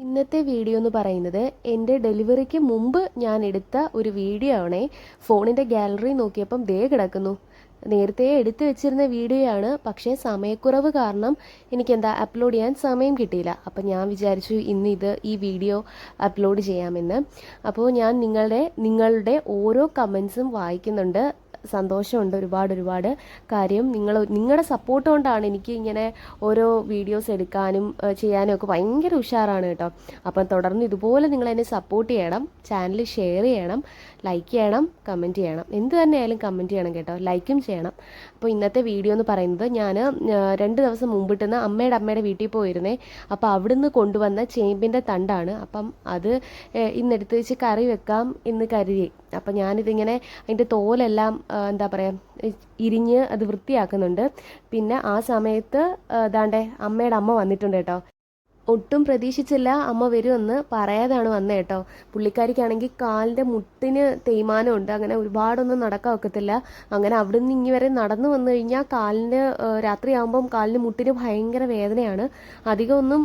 ഇന്നത്തെ വീഡിയോ എന്ന് പറയുന്നത് എന്റെ ഡെലിവറിക്ക് മുമ്പ് ഞാൻ എടുത്ത ഒരു വീഡിയോ ആണേ. ഫോണിന്റെ ഗാലറി നോക്കിയപ്പം ദേ കിടക്കുന്നു. നേരത്തെ എടുത്തു വെച്ചിരുന്ന വീഡിയോ ആണ്. പക്ഷേ സമയക്കുറവ് കാരണം എനിക്കെന്താ അപ്ലോഡ് ചെയ്യാൻ സമയം കിട്ടിയില്ല. അപ്പം ഞാൻ വിചാരിച്ചു ഇന്ന് ഇത് ഈ വീഡിയോ അപ്ലോഡ് ചെയ്യാമെന്ന്. അപ്പോൾ ഞാൻ നിങ്ങളുടെ നിങ്ങളുടെ ഓരോ കമൻസും വായിക്കുന്നുണ്ട്. സന്തോഷമുണ്ട്. ഒരുപാട് ഒരുപാട് കാര്യം നിങ്ങൾ നിങ്ങളുടെ സപ്പോർട്ട് കൊണ്ടാണ് എനിക്ക് ഇങ്ങനെ ഓരോ വീഡിയോസ് എടുക്കാനും ചെയ്യാനും ഒക്കെ ഭയങ്കര ഉഷാറാണ് കേട്ടോ. അപ്പം തുടർന്ന് ഇതുപോലെ നിങ്ങൾ എന്നെ സപ്പോർട്ട് ചെയ്യണം ചാനൽ ഷെയർ ചെയ്യണം ലൈക്ക് ചെയ്യണം കമന്റ് ചെയ്യണം. എന്ത് തന്നെയായാലും കമന്റ് ചെയ്യണം കേട്ടോ. ലൈക്കും ചെയ്യണം. അപ്പോൾ ഇന്നത്തെ വീഡിയോ എന്ന് പറയുന്നത് ഞാൻ രണ്ട് ദിവസം മുമ്പിട്ടുന്ന അമ്മയുടെ അമ്മയുടെ വീട്ടിൽ പോയിരുന്നേ. അപ്പോൾ അവിടുന്ന് കൊണ്ടുവന്ന ചേമ്പിന്റെ തണ്ടാണ്. അപ്പം അത് ഇന്നെടുത്ത് വെച്ച് കറി വെക്കാം എന്ന് കരുതി. അപ്പം ഞാനിതിങ്ങനെ അതിന്റെ തോലെല്ലാം എന്താ പറയുക ഇരിഞ്ഞ് അത് വൃത്തിയാക്കുന്നുണ്ട്. പിന്നെ ആ സമയത്ത് ദാണ്ടെ അമ്മയുടെ അമ്മ വന്നിട്ടുണ്ട് കേട്ടോ. ഒട്ടും പ്രതീക്ഷിച്ചില്ല അമ്മ വരുമെന്ന് പറയാതാണ് വന്നത് കേട്ടോ. പുള്ളിക്കാരിക്കാണെങ്കിൽ കാലിന്റെ മുട്ടിന് തേയ്മാനമുണ്ട്. അങ്ങനെ ഒരുപാടൊന്നും നടക്കാൻ ഒക്കത്തില്ല. അങ്ങനെ അവിടെ നിന്ന് ഇങ്ങി വരെ നടന്നു വന്നു കഴിഞ്ഞാൽ കാലിന് രാത്രിയാകുമ്പം കാലിന് മുട്ടിന് ഭയങ്കര വേദനയാണ്. അധികം ഒന്നും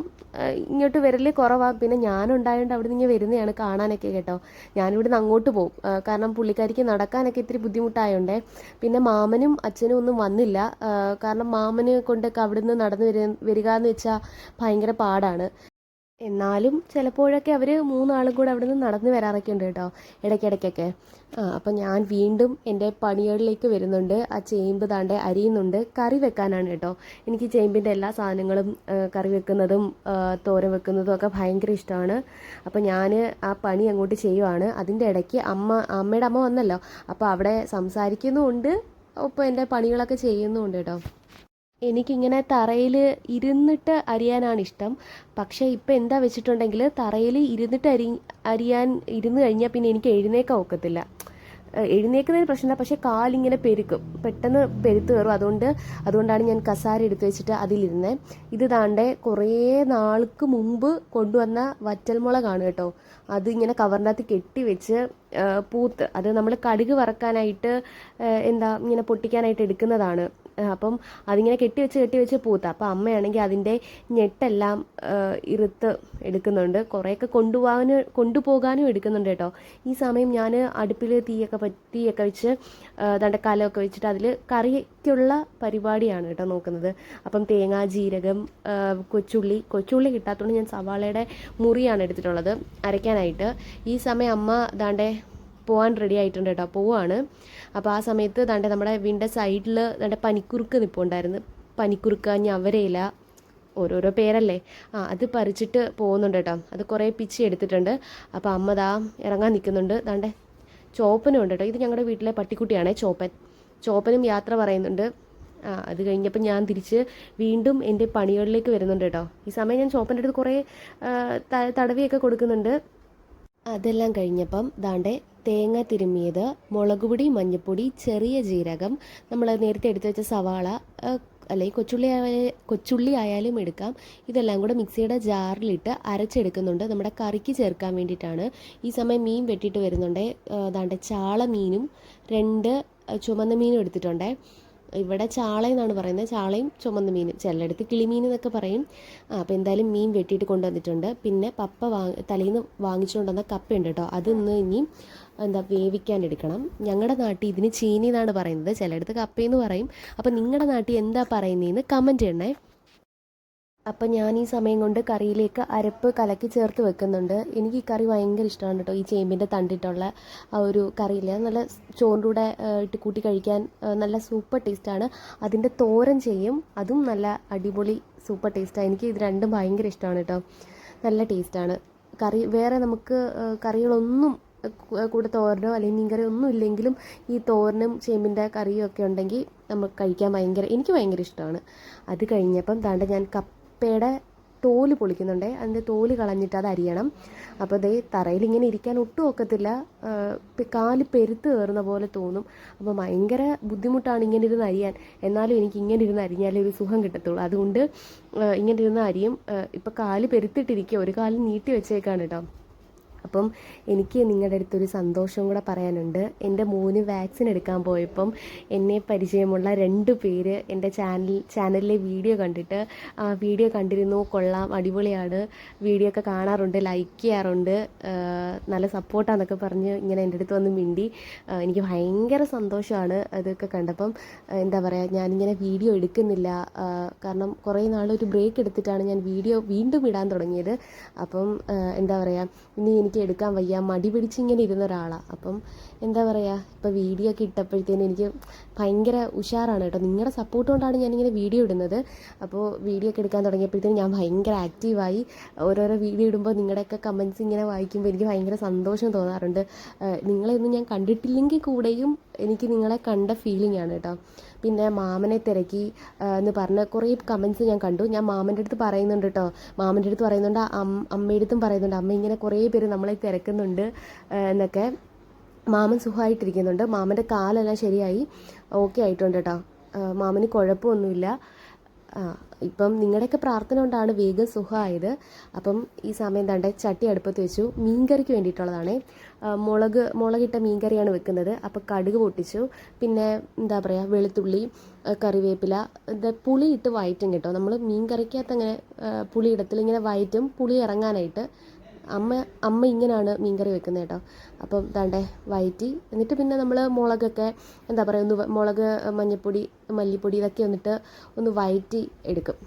ഇങ്ങോട്ട് വരൽ കുറവാണ് പിന്നെ ഞാനുണ്ടായതുകൊണ്ട് അവിടെ നിന്ന് വരുന്നതാണ് കാണാനൊക്കെ കേട്ടോ. ഞാനിവിടുന്ന് അങ്ങോട്ട് പോകും കാരണം പുള്ളിക്കാരിക്ക് നടക്കാനൊക്കെ ഇത്തിരി ബുദ്ധിമുട്ടായോണ്ടേ. പിന്നെ മാമനും അച്ഛനും ഒന്നും വന്നില്ല. കാരണം മാമനെ കൊണ്ടൊക്കെ അവിടുന്ന് നടന്നു വരിക എന്ന് വെച്ചാൽ ഭയങ്കര പാടാണ് എന്നാലും ചിലപ്പോഴൊക്കെ അവർ മൂന്നാളും കൂടെ അവിടെ നിന്ന് നടന്നു വരാറൊക്കെ ഉണ്ട് കേട്ടോ ഇടയ്ക്കിടയ്ക്കൊക്കെ. ആ അപ്പം ഞാൻ വീണ്ടും എന്റെ പണികളിലേക്ക് വരുന്നുണ്ട്. ആ ചേമ്പ് താണ്ടെ അരിയുന്നുണ്ട്. കറി വെക്കാനാണ് കേട്ടോ. എനിക്ക് ചേമ്പിന്റെ എല്ലാ സാധനങ്ങളും കറി വെക്കുന്നതും തോര തോരൻ വെക്കുന്നതും ഒക്കെ ഭയങ്കര ഇഷ്ടമാണ്. അപ്പം ഞാൻ ആ പണി അങ്ങോട്ട് ചെയ്യുവാണ്. അതിന്റെ ഇടയ്ക്ക് അമ്മ അമ്മയുടെ അമ്മ വന്നല്ലോ. അപ്പോൾ അവിടെ സംസാരിക്കുന്നുമുണ്ട്. ഒപ്പം എന്റെ പണികളൊക്കെ ചെയ്യുന്നുമുണ്ട് കേട്ടോ. എനിക്കിങ്ങനെ തറയിൽ ഇരുന്നിട്ട് അരിയാനാണ് ഇഷ്ടം. പക്ഷേ ഇപ്പം എന്താ വെച്ചിട്ടുണ്ടെങ്കിൽ തറയിൽ ഇരുന്നിട്ട് അരി അരിയാൻ ഇരുന്ന് കഴിഞ്ഞാൽ പിന്നെ എനിക്ക് എഴുന്നേക്കാൻ ഒക്കത്തില്ല. എഴുന്നേക്കുന്നതിന് പ്രശ്നമില്ല. പക്ഷേ കാലിങ്ങനെ പെരുക്കും. പെട്ടെന്ന് പെരുത്ത് കയറും. അതുകൊണ്ട് അതുകൊണ്ടാണ് ഞാൻ കസാര എടുത്തു വെച്ചിട്ട് അതിലിരുന്നത് ഇത് താണ്ടെ കുറേ നാൾക്ക് മുമ്പ് കൊണ്ടുവന്ന വറ്റൽമുളകാണ് കേട്ടോ. അത് ഇങ്ങനെ കവറിന്റെ അകത്ത് കെട്ടി വെച്ച് പൂത്ത്. അത് നമ്മൾ കടുക് വറക്കാനായിട്ട് എന്താ ഇങ്ങനെ പൊട്ടിക്കാനായിട്ട് എടുക്കുന്നതാണ്. അപ്പം അതിങ്ങനെ കെട്ടിവെച്ച് കെട്ടിവെച്ച് കെട്ടി വെച്ച് പൂത്ത. അപ്പം അമ്മയാണെങ്കിൽ അതിന്റെ ഞെട്ടെല്ലാം ഇറുത്ത് എടുക്കുന്നുണ്ട്. കുറേയൊക്കെ കൊണ്ടുപോകാനും കൊണ്ടുപോകാനും എടുക്കുന്നുണ്ട് കേട്ടോ. ഈ സമയം ഞാൻ അടുപ്പിൽ തീയൊക്കെ തീയൊക്കെ വെച്ച് തണ്ടക്കാലമൊക്കെ കലമൊക്കെ വെച്ചിട്ട് അതിൽ കറിക്കുള്ള പരിപാടിയാണ് കേട്ടോ നോക്കുന്നത്. അപ്പം തേങ്ങ ജീരകം കൊച്ചുള്ളി. കൊച്ചുള്ളി കിട്ടാത്തതുകൊണ്ട് ഞാൻ സവാളയുടെ മുറിയാണ് എടുത്തിട്ടുള്ളത് അരയ്ക്കാനായിട്ട്. ഈ സമയം അമ്മ ദാണ്ടെ പോകാൻ റെഡി ആയിട്ടുണ്ട് കേട്ടോ പോവാണ്. അപ്പോൾ ആ സമയത്ത് തന്റെ നമ്മുടെ വീടിന്റെ സൈഡിൽ തന്റെ പനിക്കുറുക്ക് നിൽപ്പുണ്ടായിരുന്നു പനിക്കുറുക്ക ഞവരയില ഓരോരോ പേരല്ലേ? ആ അത് പറിച്ചിട്ട് പോകുന്നുണ്ട് കേട്ടോ അത് കുറേ പിച്ചി എടുത്തിട്ടുണ്ട്. അപ്പോൾ അമ്മ ദാ ഇറങ്ങാൻ നിൽക്കുന്നുണ്ട് ദാണ്ടെ ചോപ്പനും ഉണ്ട് കേട്ടോ ഇത് ഞങ്ങളുടെ വീട്ടിലെ പട്ടിക്കുട്ടിയാണേ ചോപ്പൻ. ചോപ്പനും യാത്ര പറയുന്നുണ്ട്. ആ അത് കഴിഞ്ഞപ്പോൾ ഞാൻ തിരിച്ച് വീണ്ടും എന്റെ പണികളിലേക്ക് വരുന്നുണ്ട് കേട്ടോ ഈ സമയം ഞാൻ ചോപ്പന്റെ അടുത്ത് കുറേ തടവിയൊക്കെ കൊടുക്കുന്നുണ്ട്. അതെല്ലാം കഴിഞ്ഞപ്പം ദാണ്ടെ തേങ്ങ തിരുമ്മിയത് മുളകുപൊടി മഞ്ഞൾപ്പൊടി ചെറിയ ജീരകം നമ്മൾ നേരത്തെ എടുത്തു വെച്ച സവാള അല്ലെങ്കിൽ കൊച്ചുള്ളി കൊച്ചുള്ളി ആയാലും എടുക്കാം. ഇതെല്ലാം കൂടെ മിക്സിയുടെ ജാറിലിട്ട് അരച്ചെടുക്കുന്നുണ്ട്. നമ്മുടെ കറിക്ക് ചേർക്കാൻ വേണ്ടിയിട്ടാണ്. ഈ സമയം മീൻ വെട്ടിയിട്ട് വരുന്നുണ്ട്. അതാണ്ട് ചാള മീനും രണ്ട് ചുമന്ന മീനും എടുത്തിട്ടുണ്ടേ. ഇവിടെ ചാള എന്നാണ് പറയുന്നത്. ചാളയും ചുമന്ന മീനും ചിലയിടത്ത് കിളിമീൻ എന്നൊക്കെ പറയും. അപ്പോൾ എന്തായാലും മീൻ വെട്ടിയിട്ട് കൊണ്ടുവന്നിട്ടുണ്ട്. പിന്നെ പപ്പ വാങ്ങി തലേന്ന് വാങ്ങിച്ചുകൊണ്ട് വന്ന കപ്പയുണ്ട് കേട്ടോ. അതൊന്ന് ഇനി എന്താ വേവിക്കാൻ എടുക്കണം. ഞങ്ങളുടെ നാട്ടിൽ ഇതിന് ചീനി എന്നാണ് പറയുന്നത്. ചിലയിടത്ത് കപ്പയെന്ന് പറയും. അപ്പോൾ നിങ്ങളുടെ നാട്ടിൽ എന്താ പറയുന്നതെന്ന് കമന്റ് ചെയ്യണേ. അപ്പം ഞാൻ ഈ സമയം കൊണ്ട് കറിയിലേക്ക് അരപ്പ് കലക്കി ചേർത്ത് വെക്കുന്നുണ്ട്. എനിക്ക് ഈ കറി ഭയങ്കര ഇഷ്ടമാണ് കേട്ടോ ഈ ചേമ്പിന്റെ തണ്ടിട്ടുള്ള ആ ഒരു കറിയില്ല നല്ല ചോറിന്റെ കൂടെ ഇട്ട് കൂട്ടി കഴിക്കാൻ നല്ല സൂപ്പർ ടേസ്റ്റാണ് അതിന്റെ തോരൻ ചെയ്യും. അതും നല്ല അടിപൊളി സൂപ്പർ ടേസ്റ്റാണ് എനിക്ക് ഇത് രണ്ടും ഭയങ്കര ഇഷ്ടമാണ് കേട്ടോ നല്ല ടേസ്റ്റാണ് കറി വേറെ നമുക്ക് കറികളൊന്നും കൂടെ തോരനോ അല്ലെങ്കിൽ മീൻകറി ഒന്നും ഇല്ലെങ്കിലും ഈ തോരനും ചേമ്പിന്റെ കറിയും ഒക്കെ ഉണ്ടെങ്കിൽ നമുക്ക് കഴിക്കാൻ ഭയങ്കര എനിക്ക് ഭയങ്കര ഇഷ്ടമാണ്. അത് കഴിഞ്ഞപ്പം താണ്ട ഞാൻ കപ്പയുടെ തോൽ പൊളിക്കുന്നുണ്ട്. അതിന്റെ തോൽ കളഞ്ഞിട്ട് അത് അരിയണം. അപ്പോൾ ദേ തറയിൽ ഇങ്ങനെ ഇരിക്കാൻ ഒട്ടും ഒക്കത്തില്ല. കാൽ പെരുത്ത് കയറുന്ന പോലെ തോന്നും. അപ്പോൾ ഭയങ്കര ബുദ്ധിമുട്ടാണ് ഇങ്ങനെ ഇരുന്ന് അരിയാൻ. എന്നാലും എനിക്ക് ഇങ്ങനെ ഇരുന്ന് അരിഞ്ഞാലേ ഒരു സുഖം കിട്ടത്തുള്ളൂ. അതുകൊണ്ട് ഇങ്ങനെ ഇരുന്ന് അരിയും. ഇപ്പോൾ കാൽ പെരുത്തിട്ടിരിക്കുക ഒരു കാൽ നീട്ടി വെച്ചേക്കാണ് കേട്ടോ. അപ്പം എനിക്ക് നിങ്ങളുടെ അടുത്തൊരു സന്തോഷം കൂടെ പറയാനുണ്ട്. എന്റെ മോന് വാക്സിൻ എടുക്കാൻ പോയപ്പം എന്നെ പരിചയമുള്ള രണ്ട് പേര് എന്റെ ചാനൽ ചാനലിലെ വീഡിയോ കണ്ടിട്ട് ആ വീഡിയോ കണ്ടിരുന്നു. കൊള്ളാം അടിപൊളിയാണ്. വീഡിയോ ഒക്കെ കാണാറുണ്ട് ലൈക്ക് ചെയ്യാറുണ്ട്. നല്ല സപ്പോർട്ടാന്നൊക്കെ പറഞ്ഞ് ഇങ്ങനെ എന്റെ അടുത്ത് വന്ന് മിണ്ടി. എനിക്ക് ഭയങ്കര സന്തോഷമാണ് അതൊക്കെ കണ്ടപ്പം. എന്താ പറയുക ഞാനിങ്ങനെ വീഡിയോ എടുക്കുന്നില്ല. കാരണം കുറേ നാളൊരു ബ്രേക്ക് എടുത്തിട്ടാണ് ഞാൻ വീഡിയോ വീണ്ടും ഇടാൻ തുടങ്ങിയത്. അപ്പം എന്താ പറയുക ഇനി എനിക്ക് എടുക്കാൻ വയ്യ. മടി പിടിച്ചിങ്ങനെ ഇരുന്ന ഒരാളാണ് അപ്പം എന്താ പറയുക ഇപ്പോൾ വീഡിയോ ഒക്കെ ഇട്ടപ്പോഴത്തേനും എനിക്ക് ഭയങ്കര ഉഷാറാണ് കേട്ടോ. നിങ്ങളുടെ സപ്പോർട്ട് കൊണ്ടാണ് ഞാനിങ്ങനെ വീഡിയോ ഇടുന്നത്. അപ്പോൾ വീഡിയോ ഒക്കെ എടുക്കാൻ തുടങ്ങിയപ്പോഴത്തേനും ഞാൻ ഭയങ്കര ആക്റ്റീവായി ഓരോരോ വീഡിയോ ഇടുമ്പോൾ നിങ്ങളുടെയൊക്കെ കമൻസ് ഇങ്ങനെ വായിക്കുമ്പോൾ എനിക്ക് ഭയങ്കര സന്തോഷം തോന്നാറുണ്ട്. നിങ്ങളെയൊന്നും ഞാൻ കണ്ടിട്ടില്ലെങ്കിൽ കൂടെയും എനിക്ക് നിങ്ങളെ കണ്ട ഫീലിംഗ് ആണ് കേട്ടോ പിന്നെ മാമനെ തിരക്കി എന്ന് പറഞ്ഞ കുറേ കമൻസ് ഞാൻ കണ്ടു. ഞാൻ മാമന്റെ അടുത്ത് പറയുന്നുണ്ട് കേട്ടോ മാമന്റെ അടുത്ത് പറയുന്നുണ്ട് അമ്മയുടെ അടുത്തും പറയുന്നുണ്ട് അമ്മ ഇങ്ങനെ കുറേ പേര് നമ്മളെ തിരക്കുന്നുണ്ട് എന്നൊക്കെ. മാമൻ സുഖമായിട്ടിരിക്കുന്നുണ്ട്. മാമന്റെ കാലെല്ലാം ശരിയായി. ഓക്കെ ആയിട്ടുണ്ട് കേട്ടോ മാമന് കുഴപ്പമൊന്നുമില്ല. ഇപ്പം നിങ്ങളുടെയൊക്കെ പ്രാർത്ഥന കൊണ്ടാണ് വേഗം സുഖമായത്. അപ്പം ഈ സമയം തണ്ട ചട്ടി അടുപ്പത്ത് വെച്ചു. മീൻകറിക്ക് വേണ്ടിയിട്ടുള്ളതാണ്. മുളക് മുളകിട്ട മീൻകറിയാണ് വെക്കുന്നത്. അപ്പോൾ കടുക് പൊട്ടിച്ചു. പിന്നെ എന്താ പറയുക വെളുത്തുള്ളി കറിവേപ്പില ഇത് പുളി ഇട്ട് വയറ്റും കേട്ടോ. നമ്മൾ മീൻ കറിക്കകത്ത് അങ്ങനെ പുളി ഇടത്തിൽ ഇങ്ങനെ വയറ്റും പുളി ഇറങ്ങാനായിട്ട് അമ്മ അമ്മ ഇങ്ങനെയാണ് മീൻകറി വെക്കുന്നത് കേട്ടോ അപ്പം ദാണ്ടെ വയറ്റി. എന്നിട്ട് പിന്നെ നമ്മൾ മുളകൊക്കെ എന്താ പറയുക ഒന്ന് മുളക് മഞ്ഞൾപ്പൊടി മല്ലിപ്പൊടി ഇതൊക്കെ വന്നിട്ട് ഒന്ന് വയറ്റി എടുക്കും.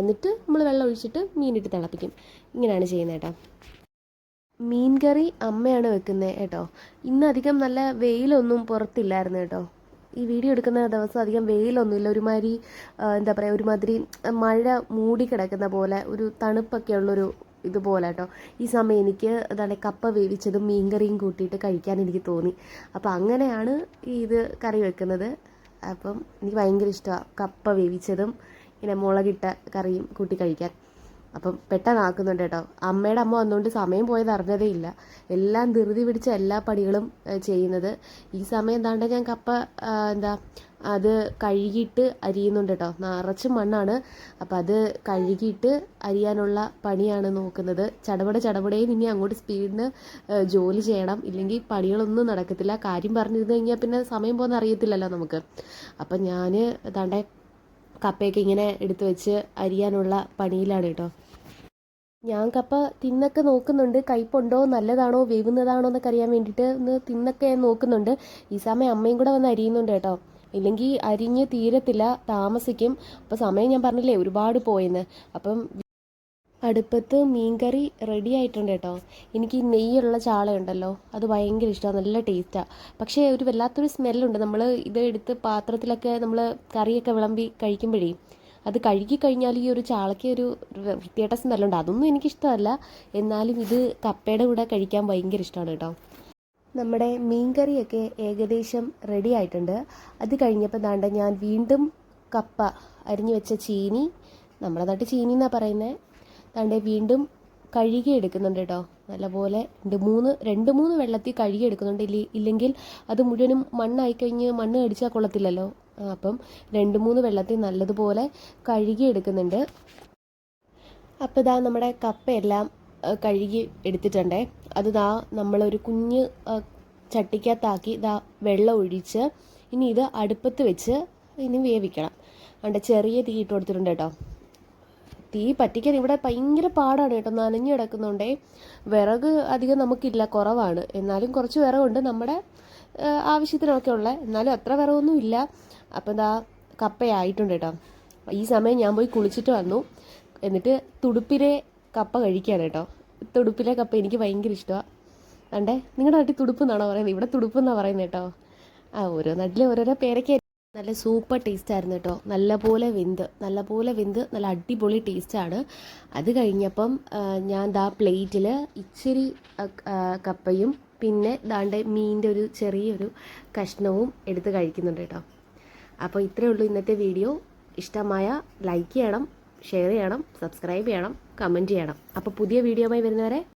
എന്നിട്ട് നമ്മൾ വെള്ളം ഒഴിച്ചിട്ട് മീനിട്ട് തിളപ്പിക്കും. ഇങ്ങനെയാണ് ചെയ്യുന്നത് കേട്ടോ മീൻ കറി അമ്മയാണ് വെക്കുന്നത് കേട്ടോ ഇന്ന് അധികം നല്ല വെയിലൊന്നും പുറത്തില്ലായിരുന്നു കേട്ടോ ഈ വീഡിയോ എടുക്കുന്ന ദിവസം അധികം വെയിലൊന്നുമില്ല. ഒരുമാതിരി എന്താ പറയുക ഒരുമാതിരി മഴ മൂടി കിടക്കുന്ന പോലെ ഒരു തണുപ്പൊക്കെ ഉള്ളൊരു ഇതുപോലെ കേട്ടോ ഈ സമയം എനിക്ക് എന്താണ് കപ്പ വേവിച്ചതും മീൻകറിയും കൂട്ടിയിട്ട് കഴിക്കാൻ എനിക്ക് തോന്നി. അപ്പോൾ അങ്ങനെയാണ് ഈ ഇത് കറി വെക്കുന്നത്. അപ്പം എനിക്ക് ഭയങ്കര ഇഷ്ടമാണ് കപ്പ വേവിച്ചതും ഇങ്ങനെ മുളകിട്ട കറിയും കൂട്ടി കഴിക്കാൻ. അപ്പം പെട്ടെന്ന് ആക്കുന്നുണ്ട് കേട്ടോ. അമ്മയുടെ അമ്മ വന്നുകൊണ്ട് സമയം പോയത് അറിഞ്ഞതേ ഇല്ല. എല്ലാം ധൃതി പിടിച്ച എല്ലാ പണികളും ചെയ്യുന്നത്. ഈ സമയം എന്താണ്ട് ഞാൻ കപ്പ എന്താ അത് കഴുകിയിട്ട് അരിയുന്നുണ്ട് കേട്ടോ. നിറച്ച് മണ്ണാണ്. അപ്പോൾ അത് കഴുകിയിട്ട് അരിയാനുള്ള പണിയാണ് നോക്കുന്നത്. ചടപട ചടപടയും ഇനി അങ്ങോട്ട് സ്പീഡിന് ജോലി ചെയ്യണം. ഇല്ലെങ്കിൽ പണികളൊന്നും നടക്കത്തില്ല. കാര്യം പറഞ്ഞിരുന്നു കഴിഞ്ഞാൽ പിന്നെ സമയം പോകുന്ന അറിയത്തില്ലല്ലോ നമുക്ക്. അപ്പം ഞാൻ താണ്ടെ കപ്പയൊക്കെ ഇങ്ങനെ എടുത്തു വെച്ച് അരിയാനുള്ള പണിയിലാണ് കേട്ടോ. ഞാൻ കപ്പ തിന്നൊക്കെ നോക്കുന്നുണ്ട്. കയ്പുണ്ടോ? നല്ലതാണോ? വേവുന്നതാണോ എന്നൊക്കെ അറിയാൻ വേണ്ടിയിട്ട് ഒന്ന് തിന്നൊക്കെ നോക്കുന്നുണ്ട്. ഈ സമയം അമ്മയും കൂടെ വന്ന് അരിയുന്നുണ്ട് കേട്ടോ. ഇല്ലെങ്കിൽ അരിഞ്ഞ് തീരത്തില്ല താമസിക്കും. അപ്പോൾ സമയം ഞാൻ പറഞ്ഞില്ലേ ഒരുപാട് പോയെന്ന്. അപ്പം അടുപ്പത്ത് മീൻകറി റെഡി ആയിട്ടുണ്ട് കേട്ടോ. എനിക്ക് നെയ്യുള്ള ചാളയുണ്ടല്ലോ അത് ഭയങ്കര ഇഷ്ടമാണ് നല്ല ടേസ്റ്റാണ് പക്ഷേ ഒരു വല്ലാത്തൊരു സ്മെല്ലുണ്ട് നമ്മൾ ഇത് എടുത്ത് പാത്രത്തിലൊക്കെ നമ്മൾ കറിയൊക്കെ വിളമ്പി കഴിക്കുമ്പോഴേ അത് കഴുകി കഴിഞ്ഞാൽ ഈ ഒരു ചാളയ്ക്ക് ഒരു വൃത്തിയായിട്ട സ്മെല്ലുണ്ട് അതൊന്നും എനിക്കിഷ്ടമല്ല. എന്നാലും ഇത് കപ്പയുടെ കൂടെ കഴിക്കാൻ ഭയങ്കര ഇഷ്ടമാണ് കേട്ടോ. നമ്മുടെ മീൻകറിയൊക്കെ ഏകദേശം റെഡി ആയിട്ടുണ്ട്. അത് കഴിഞ്ഞപ്പോൾ ദാണ്ട ഞാൻ വീണ്ടും കപ്പ അരിഞ്ഞു വെച്ച ചീനി നമ്മുടെ നാട്ടിൽ ചീനി എന്നാണ് പറയുന്നത് ദാണ്ടെ വീണ്ടും കഴുകി എടുക്കുന്നുണ്ട് കേട്ടോ നല്ലപോലെ രണ്ട് മൂന്ന് രണ്ട് മൂന്ന് വെള്ളത്തിൽ കഴുകി എടുക്കുന്നുണ്ട്. ഇല്ല- ഇല്ലെങ്കിൽ അത് മുഴുവനും മണ്ണായി കഴിഞ്ഞ് മണ്ണ് കടിച്ചാൽ കൊള്ളത്തില്ലല്ലോ. അപ്പം രണ്ട് മൂന്ന് വെള്ളത്തിൽ നല്ലതുപോലെ കഴുകി എടുക്കുന്നുണ്ട്. അപ്പോൾ ഇതാ നമ്മുടെ കപ്പയെല്ലാം കഴുകി എടുത്തിട്ടുണ്ടേ. അത് ദാ നമ്മളൊരു കുഞ്ഞ് ചട്ടിക്കകത്താക്കി ദാ വെള്ളം ഒഴിച്ച് ഇനി ഇത് അടുപ്പത്ത് വെച്ച് ഇനി വേവിക്കണം. അതുകൊണ്ട് ചെറിയ തീ ഇട്ട് കൊടുത്തിട്ടുണ്ട് കേട്ടോ. തീ പറ്റിക്കാൻ ഇവിടെ ഭയങ്കര പാടാണ് കേട്ടോ. നനഞ്ഞു കിടക്കുന്നുണ്ടേ വിറക് അധികം നമുക്കില്ല കുറവാണ്. എന്നാലും കുറച്ച് വിറകുണ്ട് നമ്മുടെ ആവശ്യത്തിനൊക്കെ ഉള്ള. എന്നാലും അത്ര വിറകൊന്നും ഇല്ല. അപ്പം എന്താ കപ്പയായിട്ടുണ്ട് കേട്ടോ. ഈ സമയം ഞാൻ പോയി കുളിച്ചിട്ട് വന്നു. എന്നിട്ട് തുടുപ്പിലെ കപ്പ കഴിക്കാൻ കേട്ടോ. തുടുപ്പിലെ കപ്പ എനിക്ക് ഭയങ്കര ഇഷ്ടമാണ് അണ്ടേ നിങ്ങളുടെ നാട്ടിൽ തുടുപ്പ് എന്നാണോ പറയുന്നത്? ഇവിടെ തുടുപ്പ് എന്നാണ് പറയുന്നത് കേട്ടോ? ആ ഓരോ നാട്ടിലെ ഓരോരോ പേരൊക്കെ നല്ല സൂപ്പർ ടേസ്റ്റ് ആയിരുന്നു കേട്ടോ. നല്ലപോലെ വെന്ത് നല്ലപോലെ വെന്ത് നല്ല അടിപൊളി ടേസ്റ്റാണ് അത് കഴിഞ്ഞപ്പം ഞാൻ ദാ പ്ലേറ്റിൽ ഇച്ചിരി കപ്പയും പിന്നെ ദാണ്ടെ മീനിന്റെ ഒരു ചെറിയൊരു കഷ്ണവും എടുത്ത് കഴിക്കുന്നുണ്ട് കേട്ടോ. അപ്പോൾ ഇത്രയേ ഉള്ളൂ ഇന്നത്തെ വീഡിയോ. ഇഷ്ടമായ ലൈക്ക് ചെയ്യണം ഷെയർ ചെയ്യണം സബ്സ്ക്രൈബ് ചെയ്യണം കമന്റ് ചെയ്യണം. അപ്പോൾ പുതിയ വീഡിയോയുമായി വരുന്നവരെ